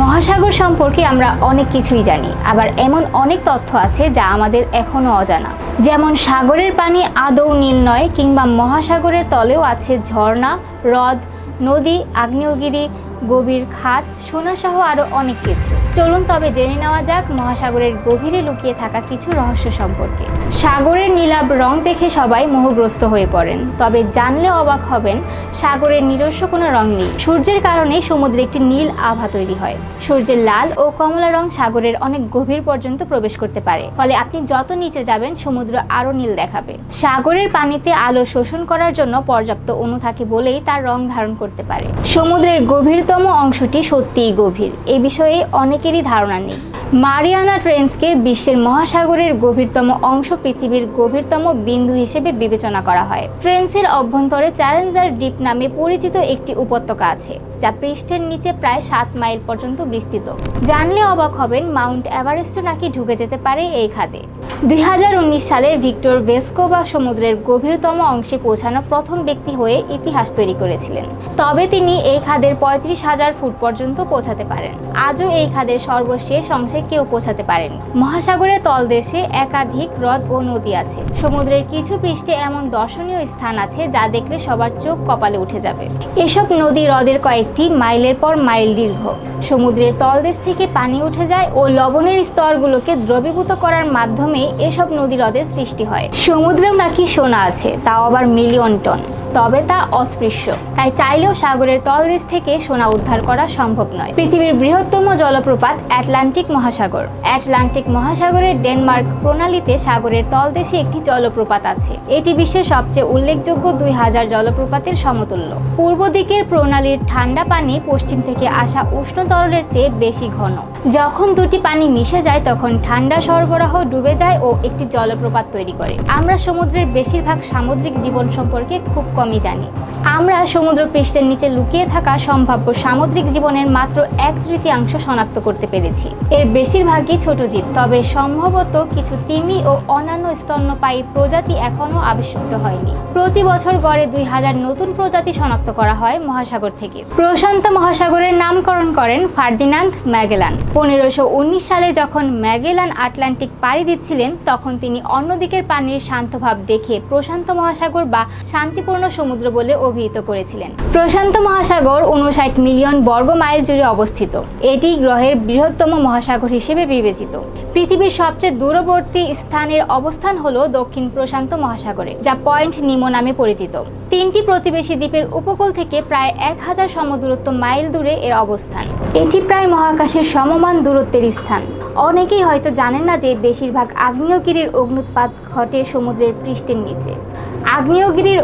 মহাসাগর সম্পর্কে আমরা অনেক কিছুই জানি, আবার এমন অনেক তথ্য আছে যা আমাদের এখনও অজানা। যেমন সাগরের পানি আদৌ নীল নয়, কিংবা মহাসাগরের তলেও আছে ঝর্ণা, হ্রদ, নদী, আগ্নেয়গিরি গভীর খাত, সোনাসহ আরও অনেক কিছু। চলুন তবে জেনে নেওয়া যাক মহাসাগরের গভীরে লুকিয়ে থাকা কিছু রহস্য সম্পর্কে। সাগরের নীলাভ রং দেখে সবাই মোহগ্রস্ত হয়ে পড়েন। তবে জানলে অবাক হবেন, সাগরের নিজস্ব কোনো রং নেই। সূর্যের কারণে সমুদ্রে একটি নীল আভা তৈরি হয়। সূর্যের লাল ও কমলা রং সাগরের অনেক গভীর পর্যন্ত প্রবেশ করতে পারে। ফলে আপনি যত নিচে যাবেন, সমুদ্র আরও নীল দেখাবে। সাগরের পানিতে আলো শোষণ করার জন্য পর্যাপ্ত অণু থাকে বলেই তার রং ধারণ করতে পারে। সমুদ্রের গভীরতম অংশটি সত্যিই গভীর। এ বিষয়ে অনেকেরই ধারণা নেই। মারিয়ানা ট্রেন্সকে বিশ্বের মহাসাগরের গভীরতম অংশ পৃথিবীর গভীরতম বিন্দু হিসেবে বিবেচনা করা হয়। ট্রেন্সের অভ্যন্তরে চ্যালেঞ্জার ডিপ নামে পরিচিত একটি উপত্যকা আছে, যা পৃষ্ঠের নিচে প্রায় সাত মাইল পর্যন্ত বিস্তৃত। জানলে অবাক হবেন মাউন্ট এভারেস্টও নাকি ঢুকে যেতে পারে এই খাদে। দুই সালে ভিক্টর ভেস্কোবা সমুদ্রের গভীরতম অংশে পৌঁছানো প্রথম ব্যক্তি হয়ে ইতিহাস তৈরি করেছিলেন। তবে তিনি এই খাদের পঁয়ত্রিশ হাজার ফুট পর্যন্ত পৌঁছাতে পারেন। আজও এই খাদের সর্বশেষ অংশে কেউ পৌঁছাতে পারেন। মহাসাগরের তলদেশে একাধিক হ্রদ ও নদী আছে। সমুদ্রের কিছু পৃষ্ঠে এমন দর্শনীয় স্থান আছে যা দেখলে সবার চোখ কপালে উঠে যাবে। এসব নদী হ্রদের কয়েকটি মাইলের পর মাইল দীর্ঘ। সমুদ্রের তলদেশ থেকে পানি উঠে যায় ও লবণের স্তরগুলোকে দ্রবীভূত করার মাধ্যমে এসব নদী হ্রদের সৃষ্টি হয়। সমুদ্রেও নাকি সোনা আছে, তাও আবার মিলিয়ন টন। তবে তা অস্পৃশ্য। তাই চাইলেও সাগরের তলদেশ থেকে সোনা উদ্ধার করা সম্ভব নয়। পৃথিবীর বৃহত্তম জলপ্রপাত অ্যাটলান্টিক মহাসাগর। অ্যাটলান্টিক মহাসাগরের ডেনমার্ক প্রণালীতে সাগরের তলদেশে একটি জলপ্রপাত আছে। এটি বিশ্বের সবচেয়ে উল্লেখযোগ্য দুই হাজার জলপ্রপাতের সমতুল্য। পূর্ব দিকের প্রণালীর ঠান্ডা পানি পশ্চিম থেকে আসা উষ্ণ তরলের চেয়ে বেশি ঘন। যখন দুটি পানি মিশে যায়, তখন ঠান্ডা সরবরাহ ডুবে যায় ও একটি জলপ্রপাত তৈরি করে। আমরা সমুদ্রের বেশিরভাগ সামুদ্রিক জীবন সম্পর্কে খুব কমই জানি। আমরা সমুদ্র পৃষ্ঠের নিচে লুকিয়ে থাকা সম্ভাব্য সামুদ্রিক জীবনের মাত্র এক তৃতীয়াংশ শনাক্ত করতে পেরেছি। এর বেশিরভাগই ছোট জীব, তবে সম্ভবত কিছু তিমি ও অন্যান্য স্তন্যপায়ী প্রজাতি এখনও আবিষ্কৃত হয়নি। প্রতি বছর গড়ে দুই হাজার নতুন প্রজাতি শনাক্ত করা হয় মহাসাগর থেকে। প্রশান্ত মহাসাগরের নামকরণ করেন ফার্দিনান্দ ম্যাগেলান। পনেরোশো উনিশ সালে যখন ম্যাগেলান আটলান্টিক পাড়ি দিচ্ছিলেন, তখন তিনি অন্যদিকের পানির শান্তভাব দেখে প্রশান্ত মহাসাগর বা শান্তিপূর্ণ সমুদ্র বলে অভিহিত করেছিলেন। প্রশান্ত মহাসাগর উনষাট মিলিয়ন বর্গ মাইল জুড়ে অবস্থিত। এটি গ্রহের বৃহত্তম মহাসাগর হিসেবে বিবেচিত। পৃথিবীর সবচেয়ে দূরবর্তী স্থানের অবস্থান হল দক্ষিণ প্রশান্ত মহাসাগরে, যা পয়েন্ট নিমো নামে পরিচিত। তিনটি প্রতিবেশী দ্বীপের উপকূল থেকে প্রায় এক হাজার সমদূরত্ব মাইল দূরে এর অবস্থান। এটি প্রায় মহাকাশের সমমান দূরত্বের স্থান। অনেকেই হয়তো জানেন না যে বেশিরভাগ আগ্নেয়গিরির অগ্নুৎপাত ঘটে সমুদ্রের পৃষ্ঠের নিচে। আগ্নেয়গিরির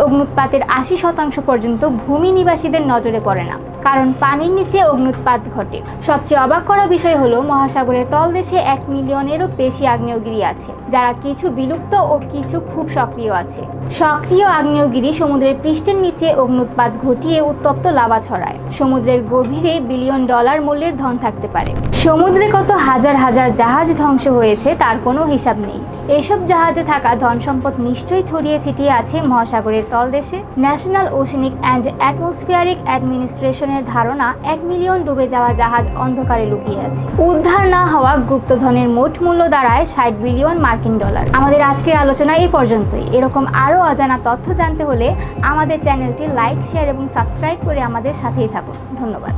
অগ্নুৎপাতের আশি শতাংশ পর্যন্ত ভূমি নিবাসীদের নজরে পড়ে না, কারণ পানির নিচে অগ্নুৎপাত ঘটে। সবচেয়ে অবাক করা বিষয় হলো, মহাসাগরের তলদেশে এক মিলিয়নেরও বেশি আগ্নেয়গিরি আছে, যারা কিছু বিলুপ্ত ও কিছু খুব সক্রিয় আছে। সক্রিয় আগ্নেয়গিরি সমুদ্রের পৃষ্ঠের নিচে অগ্নুৎপাত ঘটিয়ে উত্তপ্ত লাভা ছড়ায়। সমুদ্রের গভীরে বিলিয়ন ডলার মূল্যের ধন থাকতে পারে। সমুদ্রে কত হাজার হাজার জাহাজ ধ্বংস হয়েছে, তার কোনো হিসাব নেই। এসব জাহাজে থাকা ধন সম্পদ নিশ্চয়ই ছড়িয়ে ছিটিয়ে আছে মহাসাগরের তলদেশে। ন্যাশনাল ওশনিক অ্যান্ড অ্যাটমসফিয়ারিক অ্যাডমিনিস্ট্রেশনের ধারণা, এক মিলিয়ন ডুবে যাওয়া জাহাজ অন্ধকারে লুকিয়ে আছে। উদ্ধার না হওয়া গুপ্তধনের মোট মূল্য দাঁড়ায় ষাট বিলিয়ন মার্কিন ডলার। আমাদের আজকের আলোচনা এই পর্যন্তই। এরকম আরও অজানা তথ্য জানতে হলে আমাদের চ্যানেলটি লাইক, শেয়ার এবং সাবস্ক্রাইব করে আমাদের সাথেই থাকুন। ধন্যবাদ।